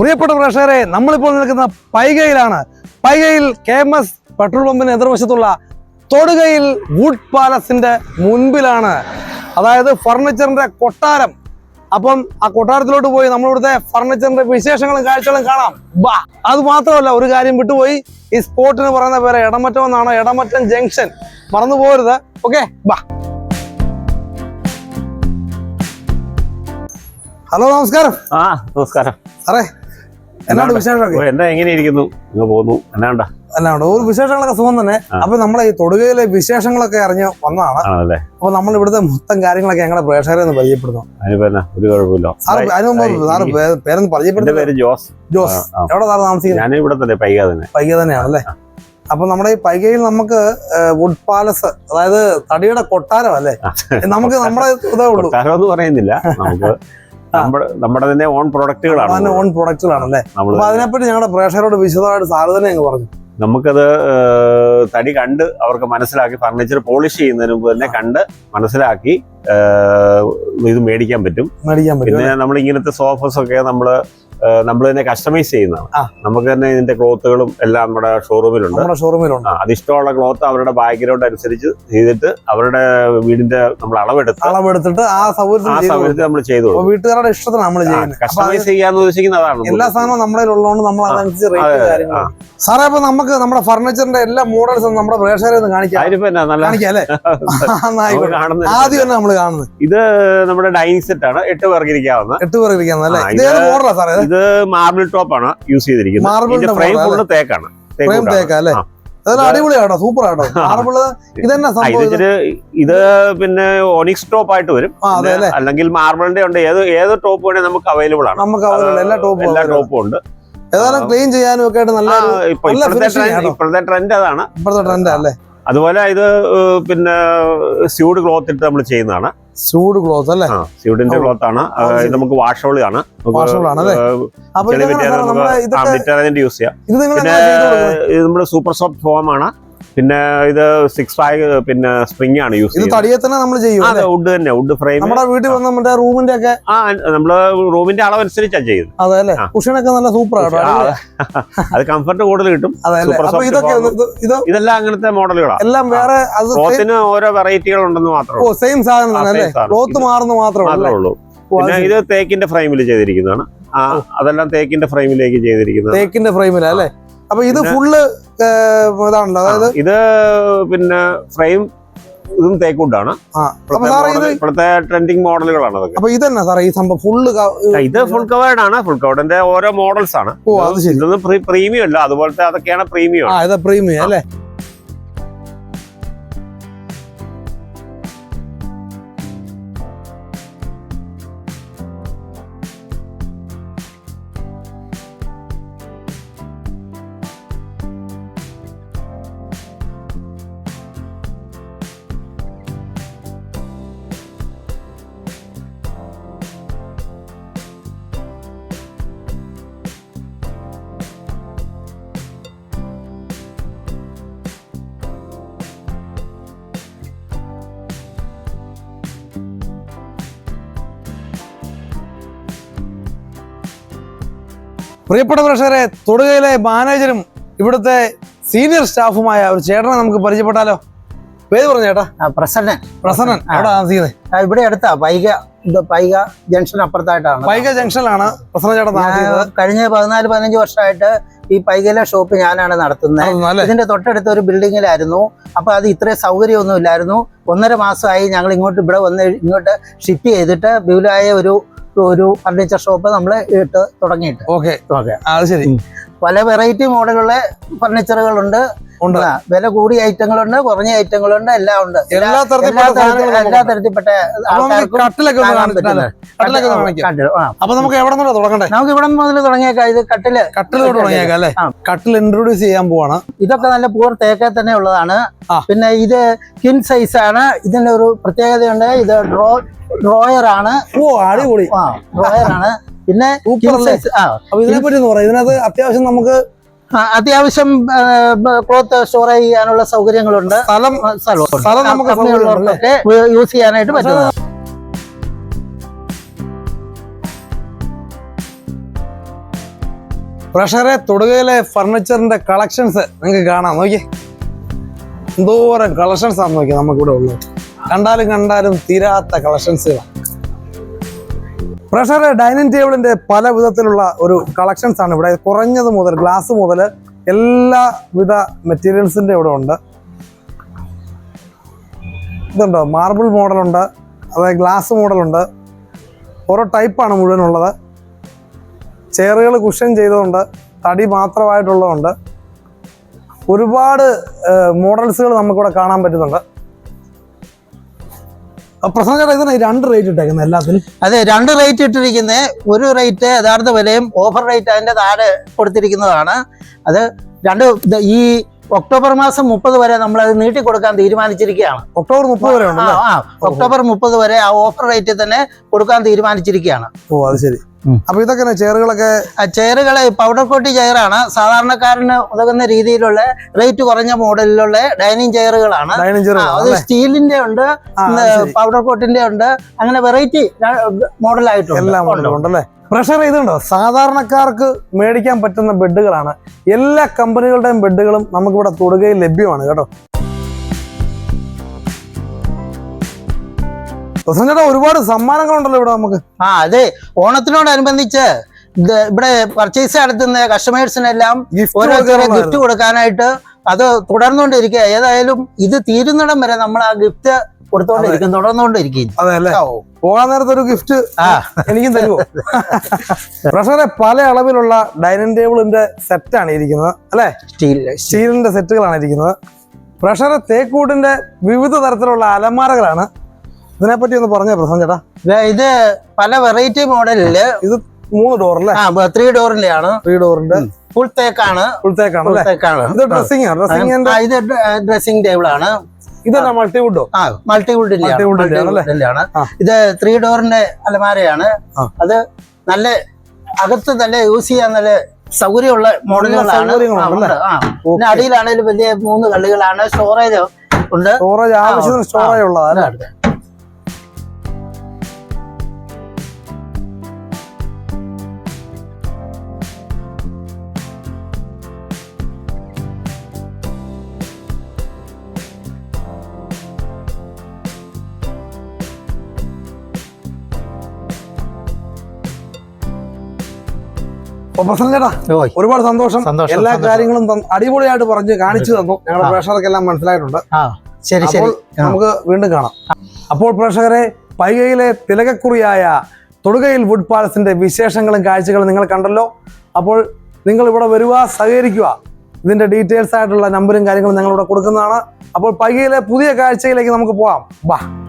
പ്രിയപ്പെട്ട പ്രേക്ഷകരെ നമ്മളിപ്പോൾ നിൽക്കുന്ന പൈകയിലാണ്. പൈകയിൽ കെ എം എസ് പെട്രോൾ പമ്പിന് എതിർവശത്തുള്ള തൊടുകയിൽ വുഡ് പാലസിന്റെ മുൻപിലാണ്. അതായത് ഫർണിച്ചറിന്റെ കൊട്ടാരം. അപ്പം ആ കൊട്ടാരത്തിലോട്ട് പോയി നമ്മളിവിടുത്തെ ഫർണിച്ചറിന്റെ വിശേഷങ്ങളും കാഴ്ചകളും കാണാം. ബാ അത് മാത്രമല്ല ഒരു കാര്യം വിട്ടുപോയി. ഈ സ്പോട്ടിന് പറയുന്ന പേര് ഇടമറ്റം എന്നാണ്? ഇടമറ്റം ജംഗ്ഷൻ. മറന്നു പോകരുത്. ഓക്കെ ബാ. ഹലോ നമസ്കാരം. ആ നമസ്കാരം. സാറേ എന്നാണ് വിശേഷമൊക്കെ ഓ, എന്താ എങ്ങനെ ഇരിക്കുന്നു. പോന്നു. എന്നാണ്ടാ അല്ലാണ്ട് ഒരു വിശേഷങ്ങളൊക്കെ സുഖം തന്നെ. അപ്പൊ നമ്മളെ ഈ തൊടുകയിലെ വിശേഷങ്ങളൊക്കെ അറിഞ്ഞ് വന്നതാണ്. അപ്പൊ നമ്മൾ ഇവിടുത്തെ മൊത്തം കാര്യങ്ങളൊക്കെ ഞങ്ങളെ പ്രേക്ഷകരെ ഒന്ന് പരിചയപ്പെടുന്നു എന്നാ? ഒരു കുഴപ്പമില്ല. സാറ് പേരൊന്ന് എന്റെ പേര് ജോസ്. ജോസ്. എവിടെ സാറ് താമസിക്കുന്നത്? ഞാൻ ഇവിടെ തന്നെ പൈക തന്നെ. പൈക തന്നെയാണല്ലേ അപ്പൊ നമ്മുടെ ഈ പൈകയിൽ നമുക്ക് വുഡ് പാലസ് അതായത് തടിയുടെ കൊട്ടാരം അല്ലേ? നമുക്ക് നമ്മുടെ ഇതേ ഉള്ളൂ. എന്ന് പറയുന്നില്ല. നമുക്ക് നമ്മുടെ നമ്മുടെ തന്നെ ഓൺ പ്രൊഡക്റ്റുകളാണ് ഓൺ പ്രൊഡക്റ്റുകളാണ് അല്ലേ അപ്പൊ അതിനെപ്പറ്റി ഞങ്ങളുടെ പ്രേക്ഷകരോട് വിശദമായിട്ട് സാറ് തന്നെ അങ്ങ് പറഞ്ഞു. നമുക്കത് തടി കണ്ട് അവർക്ക് മനസ്സിലാക്കി ഫർണിച്ചർ പോളിഷ് ചെയ്യുന്നതിന് മുമ്പ് തന്നെ കണ്ട് മനസ്സിലാക്കി ഇത് മേടിക്കാൻ പറ്റും. പിന്നെ നമ്മൾ ഇങ്ങനത്തെ സോഫസ് ഒക്കെ നമ്മൾ നമ്മൾ തന്നെ കസ്റ്റമൈസ് ചെയ്യുന്നതാണ്. നമുക്ക് തന്നെ ഇതിന്റെ ക്ലോത്തുകളും എല്ലാം നമ്മുടെ ഷോറൂമിലുണ്ട് ഷോറൂമിലുണ്ട് അതിഷ്ടമുള്ള ക്ലോത്ത് അവരുടെ ബാക്ക്ഗ്രൗണ്ട് അനുസരിച്ച് ചെയ്തിട്ട് അവരുടെ വീടിന്റെ നമ്മൾ അളവെടുത്ത് അളവെടുത്തിട്ട് ആ ആ സൗകര്യത്തിൽ നമ്മൾ ചെയ്തു കൊടുക്കും. വീട്ടുകാരുടെ ഇഷ്ടത്തിന് നമ്മൾ ചെയ്യുന്നത്. കസ്റ്റമൈസ് ചെയ്യാന്ന് ഉദ്ദേശിക്കുന്ന അതാണ് എല്ലാ സാധനവും നമ്മുടെ ഉള്ളതുകൊണ്ട് നമ്മൾ അതനുസരിച്ച് അതെ, റേറ്റ് കാര്യങ്ങൾ സാറേ അപ്പൊ നമുക്ക് നമ്മുടെ ഫർണിച്ചറിന്റെ എല്ലാ മോഡൽസും നമ്മുടെ പ്രേക്ഷകരെ ഒന്ന് കാണിക്കാം. ആദ്യം തന്നെ നമ്മൾ കാണുന്നത്. ഇത് നമ്മുടെ ഡൈനിങ് സെറ്റ് ആണ്. എട്ട് പേർക്ക് ഇരിക്കാവുന്ന. എട്ട് പേർക്ക് ഇരിക്കാവുന്ന അല്ലേ? ഇത് ഇത് മോഡലാ സാറേ? ഇത് മാർബിൾ ടോപ്പ് ആണ് യൂസ് ചെയ്തിരിക്കുന്നത്. ഫ്രെയിം ഫുള്ള് തേക്കാണ്. ഫ്രെയിം തേക്കൂട്ടാണ്. തേക്ക അല്ലേ? ആ. അതെല്ലാം അടിപൊളിയാട്ടോ സൂപ്പർ ആണോ മാർബിൾ ഇതെന്നാ ഇത്? പിന്നെ ഒണിക്സ് ടോപ്പ് ആയിട്ട് വരും. അല്ലെങ്കിൽ മാർബിളിന്റെ ഉണ്ട്. ഏത് ഏത് ടോപ്പ് വേണേ നമുക്ക് അവൈലബിൾ ആണ്. നമുക്ക് അവരുടെ എല്ലാ ടോപ്പും എല്ലാ ടോപ്പും ഉണ്ട്. ഏതായാലും ക്ലീൻ ചെയ്യാനും ഒക്കെ ആയിട്ട് നല്ല? ഇപ്പോഴത്തെ ട്രെൻഡ് അതാണ്. ഇപ്പോഴത്തെ ട്രെൻഡ് അല്ലേ? അതുപോലെ ഇത് പിന്നെ സ്യൂഡ് ക്ലോത്ത് ഇട്ട് നമ്മൾ ചെയ്യുന്നതാണ്. സ്യൂഡ് ക്ലോത്ത് അല്ലേ? സ്യൂഡിന്റെ. ക്ലോത്ത് ആണ് ഇത് നമുക്ക് വാഷബിൾ ആണ് യൂസ് ചെയ്യാം. പിന്നെ? ഇത് നമ്മുടെ സൂപ്പർ സോഫ്റ്റ് ഫോം ആണ്. പിന്നെ ഇത് സിക്സ് ഫൈവ് പിന്നെ സ്പ്രിംഗ് ആണ് യൂസ് ഇത് ചെയ്യുന്നത്. തടിയെ തന്നെ നമ്മൾ ചെയ്യും അല്ലേ? വുഡ് തന്നെ വുഡ് ഫ്രെയിം നമ്മുടെ വീട്ടിൽ വന്ന നമ്മുടെ റൂമിന്റെ ഒക്കെ ആ നമ്മൾ റൂമിന്റെ അളവനുസരിച്ചാണ് ചെയ്യുന്നത്. അതെ അല്ലേ. കുഷനൊക്കെ നല്ല സൂപ്പർ അത് കംഫർട്ട് കൂടുതൽ കിട്ടും. അതെ ഇതൊക്കെ ഇതെല്ലാം അങ്ങനത്തെ മോഡലുകളാണ് എല്ലാം വേറെ അത് ക്ലോത്തിന് ഓരോ വെറൈറ്റികൾ ഉണ്ടെന്ന് മാത്രം ഓ സെയിം സാധനം. ക്ലോത്ത് മാറുന്ന മാത്രമേ ഉള്ളൂ അത് പിന്നെ ഇത് തേക്കിന്റെ ഫ്രെയിമിൽ ചെയ്തിരിക്കുന്നതാണ്. അതെല്ലാം തേക്കിന്റെ ഫ്രെയിമിലേക്ക് ചെയ്തിരിക്കുന്നത് തേക്കിന്റെ ഫ്രെയിമിലാ അല്ലേ? അപ്പൊ ഇത് ഫുള്ള് ഇതാണല്ലോ. അതായത് ഇത് പിന്നെ ഫ്രെയിം ഇതും തേക്കുണ്ടാണ് ഇപ്പോഴത്തെ ട്രെൻഡിങ് മോഡലുകളാണ് അതൊക്കെ. അപ്പൊ ഇതന്നെ സാറേ ഈ സംഭവം ഫുള്ള് ഇത് ഫുൾ കവേർഡ് ആണ് ഫുൾ കവേർഡിന്റെ ഓരോ മോഡൽസ് ആണ്. ഓ അത് ശരി. ഇതൊന്നും പ്രീമിയം അല്ല അതുപോലത്തെ അതൊക്കെയാണ് പ്രീമിയം പ്രീമിയം അല്ലേ? പ്രിയപ്പെട്ട പ്രേക്ഷകരെ തൊടുകയിലെ മാനേജരും ഇവിടുത്തെ സീനിയർ സ്റ്റാഫുമായ ഒരു ചേട്ടനെ നമുക്ക് പരിചയപ്പെട്ടാലോ? പേര് പറഞ്ഞു ചേട്ടാ പ്രസന്നൻ. പ്രസന്നൻ. അവിടെ താമസിക്കുന്നത്? ഇവിടെ അടുത്താ. പൈക ഇത് പൈക ജംഗ്ഷൻ അപ്പുറത്തായിട്ടാണ്. പൈക ജംഗ്ഷനിലാണ് പ്രസന്ന താമസിക്കുന്നത്? കഴിഞ്ഞ പതിനാല് പതിനഞ്ച് വർഷമായിട്ട് ഈ പൈകയിലെ ഷോപ്പ് ഞാനാണ് നടത്തുന്നത്. നടത്തുന്നത് ഇതിന്റെ തൊട്ടടുത്ത ഒരു ബിൽഡിങ്ങിലായിരുന്നു. അപ്പൊ അത് ഇത്രയും സൗകര്യമൊന്നും ഇല്ലായിരുന്നു ഒന്നര മാസമായി ഞങ്ങൾ ഇങ്ങോട്ട് ഇവിടെ വന്ന് ഇങ്ങോട്ട് ഷിഫ്റ്റ് ചെയ്തിട്ട് വിപുലമായ ഒരു ഒരു ഫർണിച്ചർ ഷോപ്പ് നമ്മൾ ഇട്ട് തുടങ്ങിയിട്ട്. ഓക്കെ. ഓക്കെ. അത് ശരി. പല വെറൈറ്റി മോഡലുള്ള ഫർണിച്ചറുകളുണ്ട്. ഉണ്ട്. വില കൂടിയ ഐറ്റങ്ങളുണ്ട് കുറഞ്ഞ ഐറ്റങ്ങളുണ്ട് എല്ലാം ഉണ്ട്. എല്ലാ എല്ലാ തരത്തിലുള്ള തരത്തി- സാധനങ്ങളും എല്ലാ തരത്തിൽപ്പെട്ട കട്ടിലൊക്കെ. അപ്പൊ നമുക്ക് എവിടെ തുടങ്ങണ്ടേ? നമുക്ക് ഇവിടെ മുതൽ തുടങ്ങിയേക്കാം. ഇത് കട്ടിൽ കട്ടിൽ തൊട്ട് തുടങ്ങിയേക്കാം അല്ലേ? കട്ടിൽ ഇൻട്രൊഡ്യൂസ് ചെയ്യാൻ പോവാണ്. ഇതൊക്കെ നല്ല പൂർ തേക്ക തന്നെ ഉള്ളതാണ്. പിന്നെ ഇത് കിൻ സൈസ് ആണ്. ഇതിന്റെ ഒരു പ്രത്യേകതയുണ്ട്. ഇത് ഡ്രോ ഡ്രോയർ ആണ്. ഓ അടിപൊളി. ആ ഡ്രോയർ ആണ്. പിന്നെ Super king അല്ലേ? size, ആ. അപ്പൊ ഇതിനെ പറ്റി ഇതിനകത്ത് അത്യാവശ്യം നമുക്ക് അത്യാവശ്യം ക്ലോത്ത് സ്റ്റോർ ചെയ്യാനുള്ള സൗകര്യങ്ങളുണ്ട്. സ്ഥലം. സ്ഥലം നമുക്ക് യൂസ് ചെയ്യാനായിട്ട് പറ്റും പ്രഷറെ തൊടുകയിലെ ഫർണിച്ചറിന്റെ കളക്ഷൻസ് നിങ്ങൾക്ക് കാണാം. നോക്കിയേ. എന്തോരം കളക്ഷൻസ് ആണ് നോക്കി നമുക്കിവിടെ ഉള്ളത്. കണ്ടാലും കണ്ടാലും തീരാത്ത കളക്ഷൻസുകളാണ്. പ്രഷർ ഡൈനിങ് ടേബിളിന്റെ പല വിധത്തിലുള്ള ഒരു കളക്ഷൻസ് ആണ് ഇവിടെ. കുറഞ്ഞത് മുതൽ ഗ്ലാസ് മുതൽ എല്ലാവിധ മെറ്റീരിയൽസിന്റെ ഇവിടെ ഉണ്ട്. ഇതുണ്ടോ? മാർബിൾ മോഡലുണ്ട് അതായത് ഗ്ലാസ് മോഡലുണ്ട് ഓരോ ടൈപ്പാണ് മുഴുവനുള്ളത്. ചെയറുകൾ കുഷൻ ചെയ്തതുണ്ട്. തടി മാത്രമായിട്ടുള്ളതുണ്ട്. ഒരുപാട് മോഡൽസുകൾ നമുക്കിവിടെ കാണാൻ പറ്റുന്നുണ്ട്. ചേട്ടാ ഇതിന് രണ്ട് റേറ്റ് ഇട്ടേക്കുന്നത് എല്ലാത്തിനും. അതെ രണ്ട് റേറ്റ് ഇട്ടിരിക്കുന്നത് ഒരു റേറ്റ് യഥാർത്ഥ വിലയും ഓഫർ റേറ്റ് അതിന്റെ താഴെ കൊടുത്തിരിക്കുന്നതാണ്. അത് രണ്ട് ഈ ഒക്ടോബർ മാസം മുപ്പത് വരെ നമ്മൾ അത് നീട്ടി കൊടുക്കാൻ തീരുമാനിച്ചിരിക്കുകയാണ്. ഒക്ടോബർ മുപ്പത് വരെ ആ, ഒക്ടോബർ മുപ്പത് വരെ ആ ഓഫർ റേറ്റിൽ തന്നെ കൊടുക്കാൻ തീരുമാനിച്ചിരിക്കുകയാണ്. ഓ അത് ശരി. അപ്പൊ ഇതൊക്കെ ചെയറുകളൊക്കെ? ആ ചെയറുകൾ പൗഡർ കോട്ടി ചെയറാണ്. സാധാരണക്കാരന് ഉതകുന്ന രീതിയിലുള്ള റേറ്റ് കുറഞ്ഞ മോഡലിലുള്ള ഡൈനിങ് ചെയറുകളാണ്. അത് സ്റ്റീലിന്റെ ഉണ്ട്. പൗഡർ കോട്ടിന്റെ ഉണ്ട് അങ്ങനെ വെറൈറ്റി മോഡലായിട്ടുണ്ട്. എല്ലാം ഉണ്ട്. ഉണ്ടല്ലേ പ്രഷർ ചെയ്തുണ്ടോ സാധാരണക്കാർക്ക് മേടിക്കാൻ പറ്റുന്ന ബെഡുകളാണ്. എല്ലാ കമ്പനികളുടെയും ബെഡുകളും നമുക്കിവിടെ തൊടുകയിൽ ലഭ്യമാണ് കേട്ടോ. പ്രസന്ന ചേട്ടാ ഒരുപാട് സമ്മാനങ്ങളുണ്ടല്ലോ ഇവിടെ നമുക്ക്. ആ അതെ. ഓണത്തിനോടനുബന്ധിച്ച് ഇവിടെ പർച്ചേസ് നടത്തുന്ന കസ്റ്റമേഴ്സിനെല്ലാം ഓരോരുത്തരെ ഗിഫ്റ്റ് കൊടുക്കാനായിട്ട് അത് തുടർന്നുകൊണ്ടിരിക്കുക. ഏതായാലും ഇത് തീരുന്നിടം വരെ നമ്മൾ ആ ഗിഫ്റ്റ് കൊടുത്തോണ്ടിരിക്കും തുടർന്നുകൊണ്ടിരിക്കും അതെ അല്ലേ? ഓ. പോകാൻ നേരത്തെ ഒരു ഗിഫ്റ്റ് ആ. എനിക്കും തരുമോ പ്രഷറെ പല അളവിലുള്ള ഡൈനിങ് ടേബിളിന്റെ സെറ്റാണ് ഇരിക്കുന്നത് അല്ലെ? സ്റ്റീൽ സ്റ്റീലിന്റെ സെറ്റുകളാണ് ഇരിക്കുന്നത്. പ്രഷർ തേക്കൂടിന്റെ വിവിധ തരത്തിലുള്ള അലമാരകളാണ് ഇതിനെപ്പറ്റി ഒന്ന് പറഞ്ഞേ പ്രസന്ന ചേട്ടാ. ഇത് പല വെറൈറ്റി മോഡലിൽ ഇത് മൂന്ന് ഡോറല്ലേ ത്രീ ഡോറിന്റെ ആണ്. ത്രീ ഡോറിന്റെ ഫുൾ തേക്കാണ് ഫുൾ തേക്കാണ് തേക്കാണ് ഇത് ഡ്രസ്സിംഗ് ഡ്രസ്സിംഗ് ഇത് ഡ്രസ്സിംഗ് ടേബിൾ ആണ്. ഇതല്ല മൾട്ടിവുഡോ ആ മൾട്ടിവുഡിന്റെ? ആണ്. ഇത് ത്രീ ഡോറിന്റെ അലമാരയാണ്. അത് നല്ല അകത്ത് നല്ല യൂസ് ചെയ്യാൻ നല്ല സൗകര്യമുള്ള മോഡലുകളാണ്. പിന്നെ അടിയിലാണെങ്കിലും വലിയ മൂന്ന് കള്ളികളാണ് സ്റ്റോറേജ് ഉണ്ട്. സ്റ്റോറേജ് ആവശ്യത്തിന്. സ്റ്റോറേജ് ഉള്ളതാണ് ചേട്ടാ. ഒരുപാട് സന്തോഷം. എല്ലാ കാര്യങ്ങളും അടിപൊളിയായിട്ട് പറഞ്ഞ് കാണിച്ചു തന്നു. ഞങ്ങളുടെ ആ. പ്രേക്ഷകർക്ക് എല്ലാം മനസ്സിലായിട്ടുണ്ട്. ശരി ശരി. നമുക്ക് വീണ്ടും കാണാം. അപ്പോൾ പ്രേക്ഷകരെ പൈകയിലെ തിലകക്കുറിയായ തൊടുകയിൽ വുഡ് പാലസിന്റെ വിശേഷങ്ങളും കാഴ്ചകളും നിങ്ങൾ കണ്ടല്ലോ. അപ്പോൾ നിങ്ങൾ ഇവിടെ വരിക സഹകരിക്കുക. ഇതിന്റെ ഡീറ്റെയിൽസ് ആയിട്ടുള്ള നമ്പറും കാര്യങ്ങളും ഞങ്ങളിവിടെ കൊടുക്കുന്നതാണ്. അപ്പോൾ പൈകയിലെ പുതിയ കാഴ്ചയിലേക്ക് നമുക്ക് പോവാം. ബാ.